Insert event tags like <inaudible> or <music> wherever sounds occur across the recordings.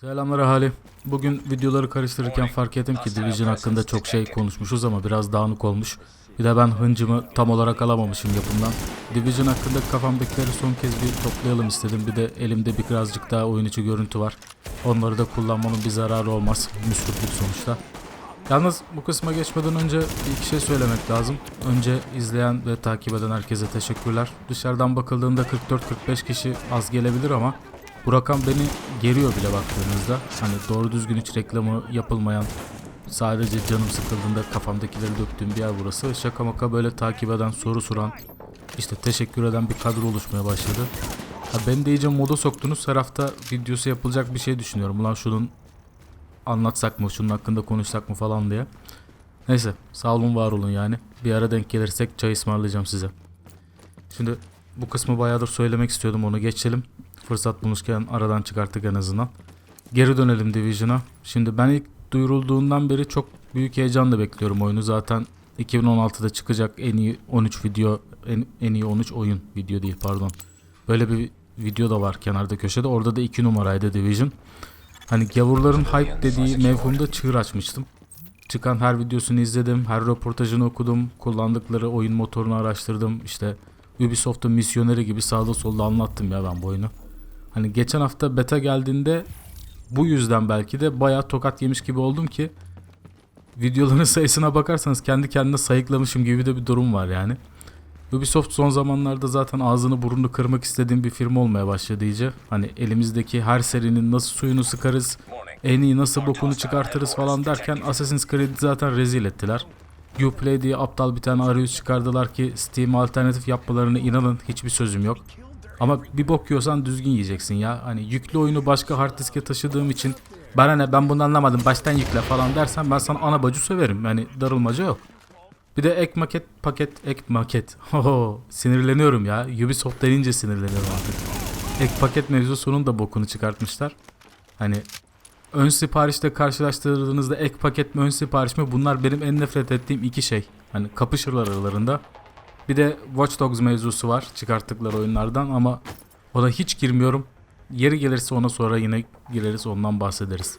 Selamlar ahali. Bugün videoları karıştırırken fark ettim ki Division hakkında çok şey konuşmuşuz ama biraz dağınık olmuş. Bir de ben hıncımı tam olarak alamamışım yapımdan. Division hakkında kafamdakileri son kez bir toplayalım istedim. Bir de elimde birazcık daha oyun içi görüntü var. Onları da kullanmanın bir zararı olmaz. Müslüklük sonuçta. Yalnız bu kısma geçmeden önce bir iki şey söylemek lazım. Önce izleyen ve takip eden herkese teşekkürler. Dışarıdan bakıldığında 44-45 kişi az gelebilir ama bu rakam beni geriyor bile baktığınızda. Hani doğru düzgün hiç reklamı yapılmayan, sadece canım sıkıldığında kafamdakileri döktüğüm bir yer burası. Şaka maka böyle takip eden, soru soran, işte teşekkür eden bir kadro oluşmaya başladı. Ha beni de iyice moda soktunuz. Her hafta videosu yapılacak bir şey düşünüyorum. Ulan şunun anlatsak mı, şunun hakkında konuşsak mı falan diye. Neyse sağ olun var olun yani. Bir ara denk gelirsek çay ısmarlayacağım size. Şimdi bu kısmı bayağıdır söylemek istiyordum onu geçelim. Fırsat bulmuşken aradan çıkarttık en azından. Geri dönelim Division'a. Şimdi ben ilk duyurulduğundan beri çok büyük heyecanla bekliyorum oyunu. Zaten 2016'da çıkacak en iyi 13 video, en, en iyi 13 oyun video değil pardon. Böyle bir video da var kenarda köşede. Orada da 2 numaraydı Division. Hani gavurların hype dediği mevhumda çığır açmıştım. Çıkan her videosunu izledim, her röportajını okudum, kullandıkları oyun motorunu araştırdım. İşte Ubisoft'un misyoneri gibi sağda solda anlattım ya ben bu oyunu. Hani geçen hafta beta geldiğinde bu yüzden belki de bayağı tokat yemiş gibi oldum ki videoların <laughs> sayısına bakarsanız kendi kendine sayıklamışım gibi de bir durum var yani. Ubisoft son zamanlarda zaten ağzını burnunu kırmak istediğim bir firma olmaya başladı iyice. Hani elimizdeki her serinin nasıl suyunu sıkarız, en iyi nasıl bokunu çıkartırız falan derken Assassin's Creed'i zaten rezil ettiler. Uplay diye aptal bir tane arayüz çıkardılar ki Steam alternatif yapmalarına inanın hiçbir sözüm yok. Ama bir bok yiyorsan düzgün yiyeceksin ya. Hani yüklü oyunu başka hard diske taşıdığım için bana ne ben bunu anlamadım baştan yükle falan dersen ben sana ana bacı söverim. Yani darılmaca yok. Bir de ek maket paket ek maket. <laughs> Hoho sinirleniyorum ya. Ubisoft denince sinirleniyorum artık. Ek paket mevzusunun da bokunu çıkartmışlar. Hani ön siparişte karşılaştırdığınızda ek paket mi ön sipariş mi bunlar benim en nefret ettiğim iki şey. Hani kapışırlar aralarında. Bir de Watch Dogs mevzusu var çıkarttıkları oyunlardan ama ona hiç girmiyorum. Yeri gelirse ona sonra yine gireriz ondan bahsederiz.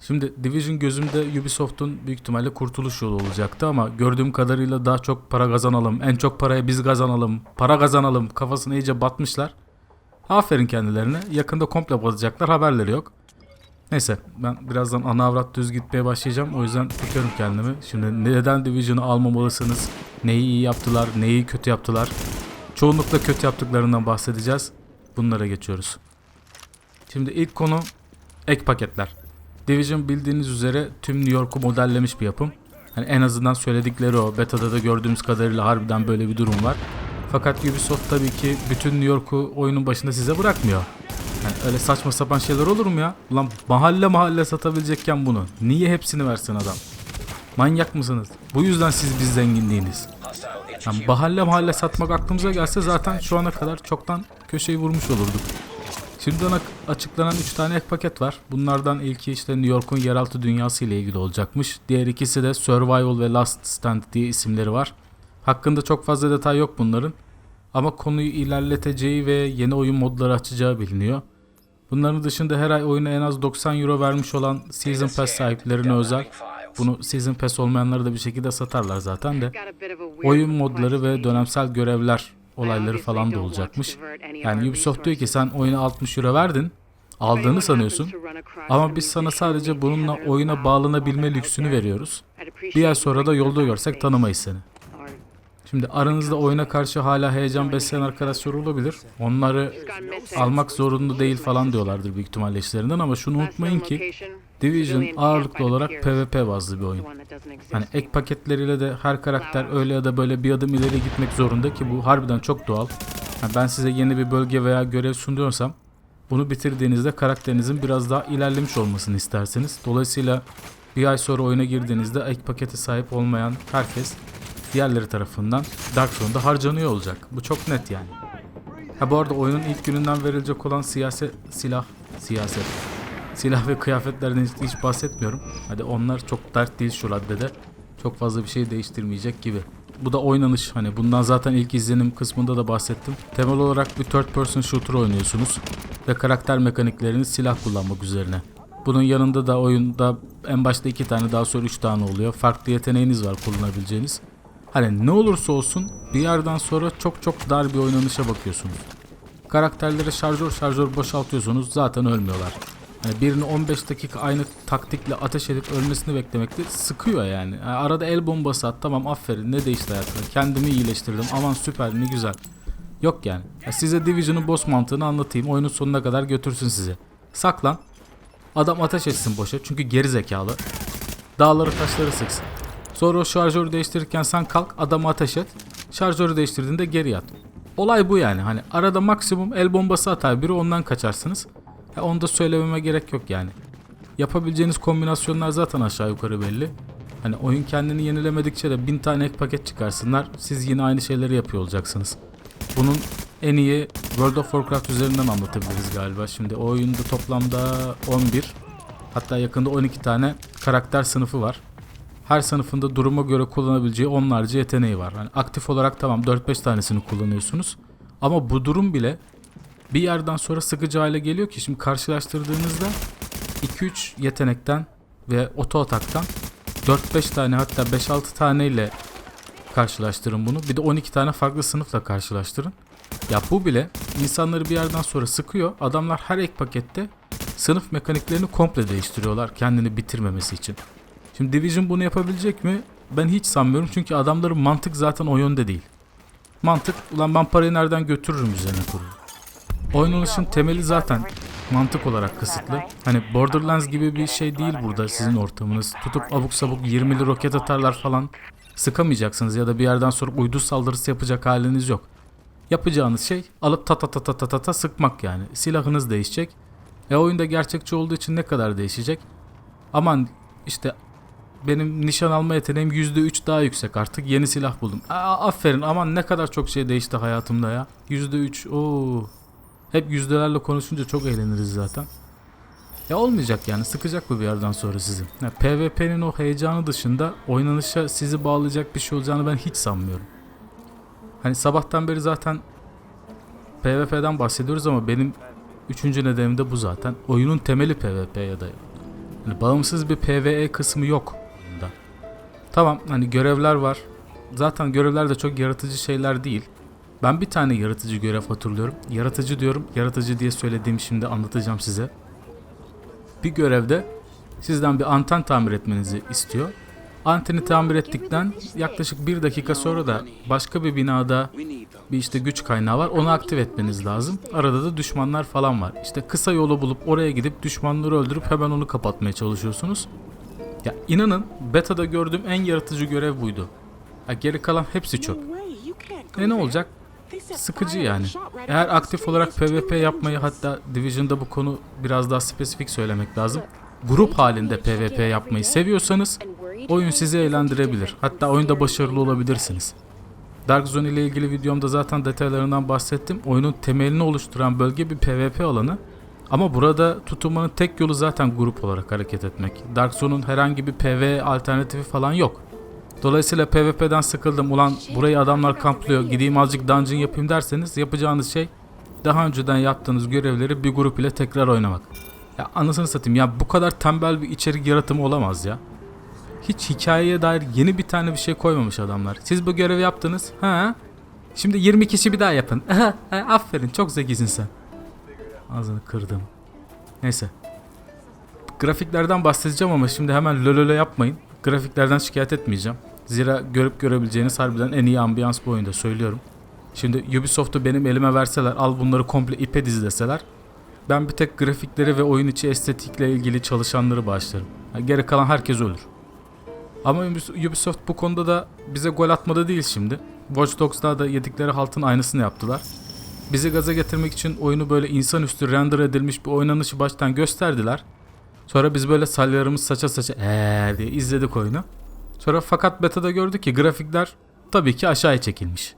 Şimdi Division gözümde Ubisoft'un büyük ihtimalle kurtuluş yolu olacaktı ama gördüğüm kadarıyla daha çok para kazanalım, en çok parayı biz kazanalım, para kazanalım kafasına iyice batmışlar. Aferin kendilerine. Yakında komple batacaklar haberleri yok. Neyse ben birazdan ana avrat düz gitmeye başlayacağım. O yüzden tutuyorum kendimi. Şimdi neden Division'ı almamalısınız? Neyi iyi yaptılar? Neyi kötü yaptılar? Çoğunlukla kötü yaptıklarından bahsedeceğiz. Bunlara geçiyoruz. Şimdi ilk konu ek paketler. Division bildiğiniz üzere tüm New York'u modellemiş bir yapım. Hani en azından söyledikleri o. Beta'da da gördüğümüz kadarıyla harbiden böyle bir durum var. Fakat Ubisoft tabii ki bütün New York'u oyunun başında size bırakmıyor. Yani öyle saçma sapan şeyler olur mu ya? Ulan mahalle mahalle satabilecekken bunu. Niye hepsini versin adam? Manyak mısınız? Bu yüzden siz biz zengin değiliz. Yani mahalle mahalle satmak aklımıza gelse zaten şu ana kadar çoktan köşeyi vurmuş olurduk. Şimdiden açıklanan 3 tane ek paket var. Bunlardan ilki işte New York'un yeraltı dünyası ile ilgili olacakmış. Diğer ikisi de Survival ve Last Stand diye isimleri var. Hakkında çok fazla detay yok bunların. Ama konuyu ilerleteceği ve yeni oyun modları açacağı biliniyor. Bunların dışında her ay oyuna en az 90 euro vermiş olan Season Pass sahiplerine özel. Bunu Season Pass olmayanları da bir şekilde satarlar zaten de. Oyun modları ve dönemsel görevler olayları falan da olacakmış. Yani Ubisoft diyor ki sen oyuna 60 euro verdin. Aldığını sanıyorsun. Ama biz sana sadece bununla oyuna bağlanabilme lüksünü veriyoruz. Bir ay sonra da yolda görsek tanımayız seni. Şimdi aranızda oyuna karşı hala heyecan besleyen arkadaşlar olabilir. Onları almak zorunda değil falan diyorlardır büyük ihtimalle işlerinden ama şunu unutmayın ki Division ağırlıklı olarak PvP bazlı bir oyun. Hani ek paketleriyle de her karakter öyle ya da böyle bir adım ileri gitmek zorunda ki bu harbiden çok doğal. Yani ben size yeni bir bölge veya görev sunuyorsam bunu bitirdiğinizde karakterinizin biraz daha ilerlemiş olmasını isterseniz. Dolayısıyla bir ay sonra oyuna girdiğinizde ek pakete sahip olmayan herkes diğerleri tarafından Dark Zone'da harcanıyor olacak. Bu çok net yani. Ha bu arada oyunun ilk gününden verilecek olan siyasi silah, siyaset, silah ve kıyafetlerden hiç, hiç bahsetmiyorum. Hadi onlar çok dert değil şu raddede. Çok fazla bir şey değiştirmeyecek gibi. Bu da oynanış. Hani bundan zaten ilk izlenim kısmında da bahsettim. Temel olarak bir third person shooter oynuyorsunuz. ve karakter mekaniklerini silah kullanmak üzerine. Bunun yanında da oyunda en başta iki tane daha sonra üç tane oluyor. Farklı yeteneğiniz var kullanabileceğiniz. Hani ne olursa olsun bir yerden sonra çok çok dar bir oynanışa bakıyorsunuz. Karakterleri şarjör şarjör boşaltıyorsunuz zaten ölmüyorlar. Hani birini 15 dakika aynı taktikle ateş edip ölmesini beklemek de sıkıyor yani. Yani arada el bombası at tamam aferin ne değişti hayatımda kendimi iyileştirdim aman süper ne güzel. Yok yani. Ya size Division'ın boss mantığını anlatayım oyunun sonuna kadar götürsün sizi. Saklan. Adam ateş etsin boşa çünkü geri zekalı. Dağları taşları sıksın. Sonra o şarjörü değiştirirken sen kalk adamı ateş et. Şarjörü değiştirdiğinde geri yat. Olay bu yani. Hani arada maksimum el bombası atar biri ondan kaçarsınız. Ya onu da söylememe gerek yok yani. Yapabileceğiniz kombinasyonlar zaten aşağı yukarı belli. Hani oyun kendini yenilemedikçe de bin tane ek paket çıkarsınlar. Siz yine aynı şeyleri yapıyor olacaksınız. Bunun en iyi World of Warcraft üzerinden anlatabiliriz galiba. Şimdi o oyunda toplamda 11 hatta yakında 12 tane karakter sınıfı var. Her sınıfında duruma göre kullanabileceği onlarca yeteneği var. Hani aktif olarak tamam 4-5 tanesini kullanıyorsunuz. Ama bu durum bile bir yerden sonra sıkıcı hale geliyor ki şimdi karşılaştırdığınızda 2-3 yetenekten ve oto ataktan 4-5 tane hatta 5-6 taneyle karşılaştırın bunu. Bir de 12 tane farklı sınıfla karşılaştırın. Ya bu bile insanları bir yerden sonra sıkıyor. Adamlar her ek pakette sınıf mekaniklerini komple değiştiriyorlar kendini bitirmemesi için. Şimdi Division bunu yapabilecek mi? Ben hiç sanmıyorum çünkü adamların mantık zaten o yönde değil. Mantık ulan ben parayı nereden götürürüm üzerine kurulu. Oynanışın temeli zaten mantık olarak kısıtlı. Hani Borderlands gibi bir şey değil burada sizin ortamınız. Tutup abuk sabuk 20'li roket atarlar falan sıkamayacaksınız ya da bir yerden sonra uydu saldırısı yapacak haliniz yok. Yapacağınız şey alıp ta ta ta ta ta ta ta sıkmak yani. Silahınız değişecek. E oyunda gerçekçi olduğu için ne kadar değişecek? Aman işte benim nişan alma yeteneğim %3 daha yüksek artık yeni silah buldum. Aa, aferin aman ne kadar çok şey değişti hayatımda ya. %3 ooo. Hep yüzdelerle konuşunca çok eğleniriz zaten. Ya olmayacak yani sıkacak bu bir yerden sonra sizi. Ya PvP'nin o heyecanı dışında oynanışa sizi bağlayacak bir şey olacağını ben hiç sanmıyorum. Hani sabahtan beri zaten PvP'den bahsediyoruz ama benim üçüncü nedenim de bu zaten. Oyunun temeli PvP'ye dayalı. Hani bağımsız bir PvE kısmı yok. Tamam hani görevler var. Zaten görevler de çok yaratıcı şeyler değil. Ben bir tane yaratıcı görev hatırlıyorum. Yaratıcı diyorum. Yaratıcı diye söylediğim şimdi anlatacağım size. Bir görevde sizden bir anten tamir etmenizi istiyor. Anteni tamir ettikten yaklaşık bir dakika sonra da başka bir binada bir işte güç kaynağı var. Onu aktif etmeniz lazım. Arada da düşmanlar falan var. İşte kısa yolu bulup oraya gidip düşmanları öldürüp hemen onu kapatmaya çalışıyorsunuz. Ya inanın beta'da gördüğüm en yaratıcı görev buydu. Ya geri kalan hepsi çöp. E ne olacak? Sıkıcı yani. Eğer aktif olarak PvP yapmayı hatta Division'da bu konu biraz daha spesifik söylemek lazım. Grup halinde PvP yapmayı seviyorsanız oyun sizi eğlendirebilir. Hatta oyunda başarılı olabilirsiniz. Dark Zone ile ilgili videomda zaten detaylarından bahsettim. Oyunun temelini oluşturan bölge bir PvP alanı. Ama burada tutunmanın tek yolu zaten grup olarak hareket etmek. Dark Zone'un herhangi bir PvE alternatifi falan yok. Dolayısıyla PvP'den sıkıldım. Ulan burayı adamlar kamplıyor. Gideyim azıcık dungeon yapayım derseniz yapacağınız şey daha önceden yaptığınız görevleri bir grup ile tekrar oynamak. Ya anasını satayım ya bu kadar tembel bir içerik yaratımı olamaz ya. Hiç hikayeye dair yeni bir tane bir şey koymamış adamlar. Siz bu görevi yaptınız. Ha? Şimdi 20 kişi bir daha yapın. <laughs> Aferin çok zekisin sen. Ağzını kırdım. Neyse. Grafiklerden bahsedeceğim ama şimdi hemen lololo yapmayın. Grafiklerden şikayet etmeyeceğim. Zira görüp görebileceğiniz harbiden en iyi ambiyans bu oyunda söylüyorum. Şimdi Ubisoft'u benim elime verseler al bunları komple ipe dizi deseler ben bir tek grafikleri ve oyun içi estetikle ilgili çalışanları bağışlarım. Geri kalan herkes ölür. Ama Ubisoft bu konuda da bize gol atmadı değil şimdi. Watch Dogs'da da yedikleri haltın aynısını yaptılar. Bizi gaza getirmek için oyunu böyle insanüstü render edilmiş bir oynanışı baştan gösterdiler. Sonra biz böyle salyalarımız saça saça eee diye izledik oyunu. Sonra fakat beta'da gördük ki grafikler tabii ki aşağıya çekilmiş.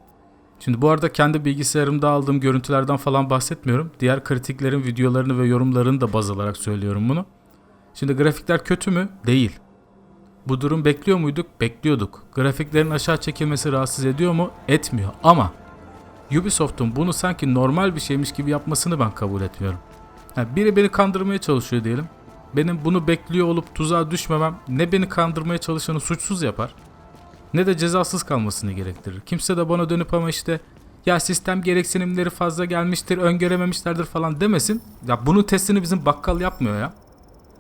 Şimdi bu arada kendi bilgisayarımda aldığım görüntülerden falan bahsetmiyorum. Diğer kritiklerin videolarını ve yorumlarını da baz alarak söylüyorum bunu. Şimdi grafikler kötü mü? Değil. Bu durum bekliyor muyduk? Bekliyorduk. Grafiklerin aşağı çekilmesi rahatsız ediyor mu? Etmiyor. Ama Ubisoft'un bunu sanki normal bir şeymiş gibi yapmasını ben kabul etmiyorum. Ha, biri beni kandırmaya çalışıyor diyelim. Benim bunu bekliyor olup tuzağa düşmemem ne beni kandırmaya çalışanı suçsuz yapar ne de cezasız kalmasını gerektirir. Kimse de bana dönüp ama işte ya sistem gereksinimleri fazla gelmiştir, öngörememişlerdir falan demesin. Ya bunun testini bizim bakkal yapmıyor ya.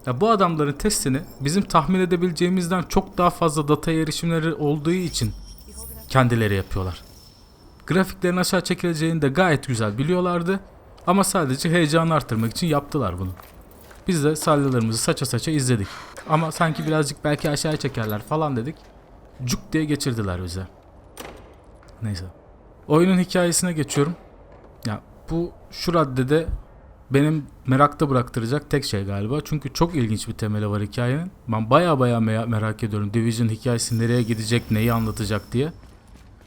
Ya bu adamların testini bizim tahmin edebileceğimizden çok daha fazla data erişimleri olduğu için kendileri yapıyorlar. Grafiklerin aşağı çekileceğini de gayet güzel biliyorlardı. Ama sadece heyecanı arttırmak için yaptılar bunu. Biz de salyalarımızı saça saça izledik. Ama sanki birazcık belki aşağı çekerler falan dedik. Cuk diye geçirdiler bize. Neyse. Oyunun hikayesine geçiyorum. Ya bu şu raddede benim merakta bıraktıracak tek şey galiba. Çünkü çok ilginç bir temeli var hikayenin. Ben baya baya me- merak ediyorum. Division hikayesi nereye gidecek, neyi anlatacak diye.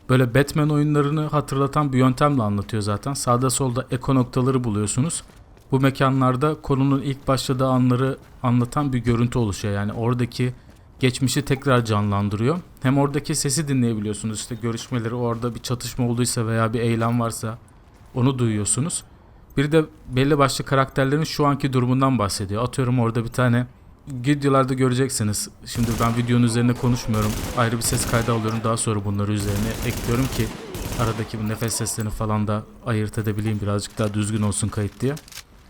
Böyle Batman oyunlarını hatırlatan bir yöntemle anlatıyor zaten. Sağda solda eko noktaları buluyorsunuz. Bu mekanlarda konunun ilk başladığı anları anlatan bir görüntü oluşuyor. Yani oradaki geçmişi tekrar canlandırıyor. Hem oradaki sesi dinleyebiliyorsunuz. İşte görüşmeleri orada bir çatışma olduysa veya bir eylem varsa onu duyuyorsunuz. Bir de belli başlı karakterlerin şu anki durumundan bahsediyor. Atıyorum orada bir tane videolarda göreceksiniz. Şimdi ben videonun üzerine konuşmuyorum. Ayrı bir ses kaydı alıyorum. Daha sonra bunları üzerine ekliyorum ki aradaki bu nefes seslerini falan da ayırt edebileyim. Birazcık daha düzgün olsun kayıt diye.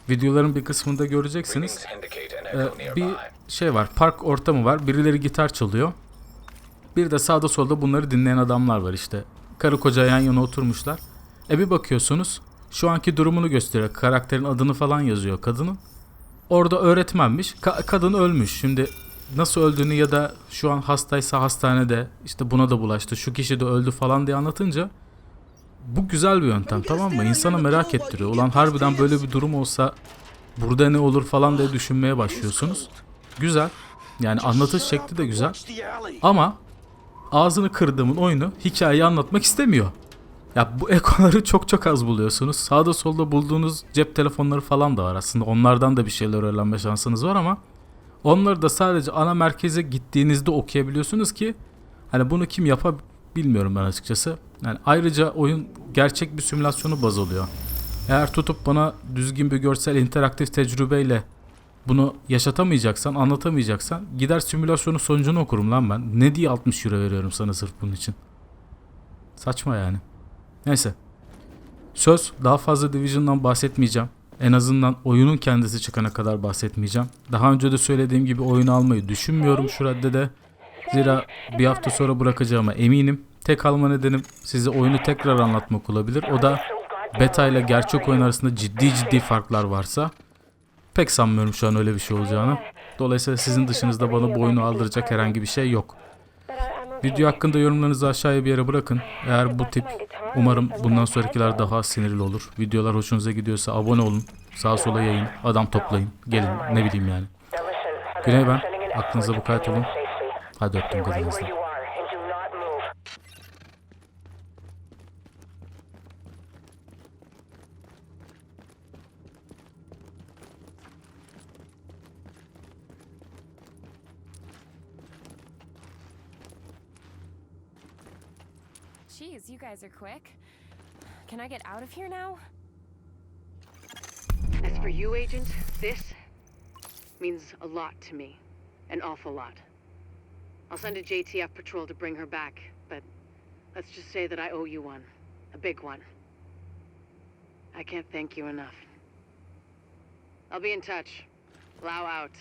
Videoların bir kısmında göreceksiniz. Ee, bir şey var. Park ortamı var. Birileri gitar çalıyor. Bir de sağda solda bunları dinleyen adamlar var işte. Karı koca yan yana oturmuşlar. E bir bakıyorsunuz şu anki durumunu gösteriyor. Karakterin adını falan yazıyor kadının. Orada öğretmenmiş. Ka- kadın ölmüş. Şimdi nasıl öldüğünü ya da şu an hastaysa hastanede işte buna da bulaştı. Şu kişi de öldü falan diye anlatınca bu güzel bir yöntem tamam mı? İnsana merak ettiriyor. Ulan harbiden böyle bir durum olsa burada ne olur falan diye düşünmeye başlıyorsunuz. Güzel. Yani anlatış şekli de güzel. Ama ağzını kırdığımın oyunu hikayeyi anlatmak istemiyor. Ya bu ekoları çok çok az buluyorsunuz. Sağda solda bulduğunuz cep telefonları falan da var aslında. Onlardan da bir şeyler öğrenme şansınız var ama onları da sadece ana merkeze gittiğinizde okuyabiliyorsunuz ki hani bunu kim yapar bilmiyorum ben açıkçası. Yani ayrıca oyun gerçek bir simülasyonu baz alıyor. Eğer tutup bana düzgün bir görsel interaktif tecrübeyle bunu yaşatamayacaksan, anlatamayacaksan gider simülasyonun sonucunu okurum lan ben. Ne diye 60 euro veriyorum sana sırf bunun için. Saçma yani. Neyse. Söz daha fazla Division'dan bahsetmeyeceğim. En azından oyunun kendisi çıkana kadar bahsetmeyeceğim. Daha önce de söylediğim gibi oyunu almayı düşünmüyorum şu raddede. Zira bir hafta sonra bırakacağıma eminim. Tek alma nedenim size oyunu tekrar anlatmak olabilir. O da beta ile gerçek oyun arasında ciddi ciddi farklar varsa pek sanmıyorum şu an öyle bir şey olacağını. Dolayısıyla sizin dışınızda bana bu oyunu aldıracak herhangi bir şey yok. Video hakkında yorumlarınızı aşağıya bir yere bırakın. Eğer bu tip umarım bundan sonrakiler daha sinirli olur. Videolar hoşunuza gidiyorsa abone olun. Sağa sola yayın. Adam toplayın. Gelin ne bileyim yani. Güney ben. Aklınıza bu kayıt olun. Hadi öptüm kadınızla. Jeez, you guys are quick. Can I get out of here now? As for you, Agent, this means a lot to me. An awful lot. I'll send a JTF patrol to bring her back, but let's just say that I owe you one. A big one. I can't thank you enough. I'll be in touch. Lau out.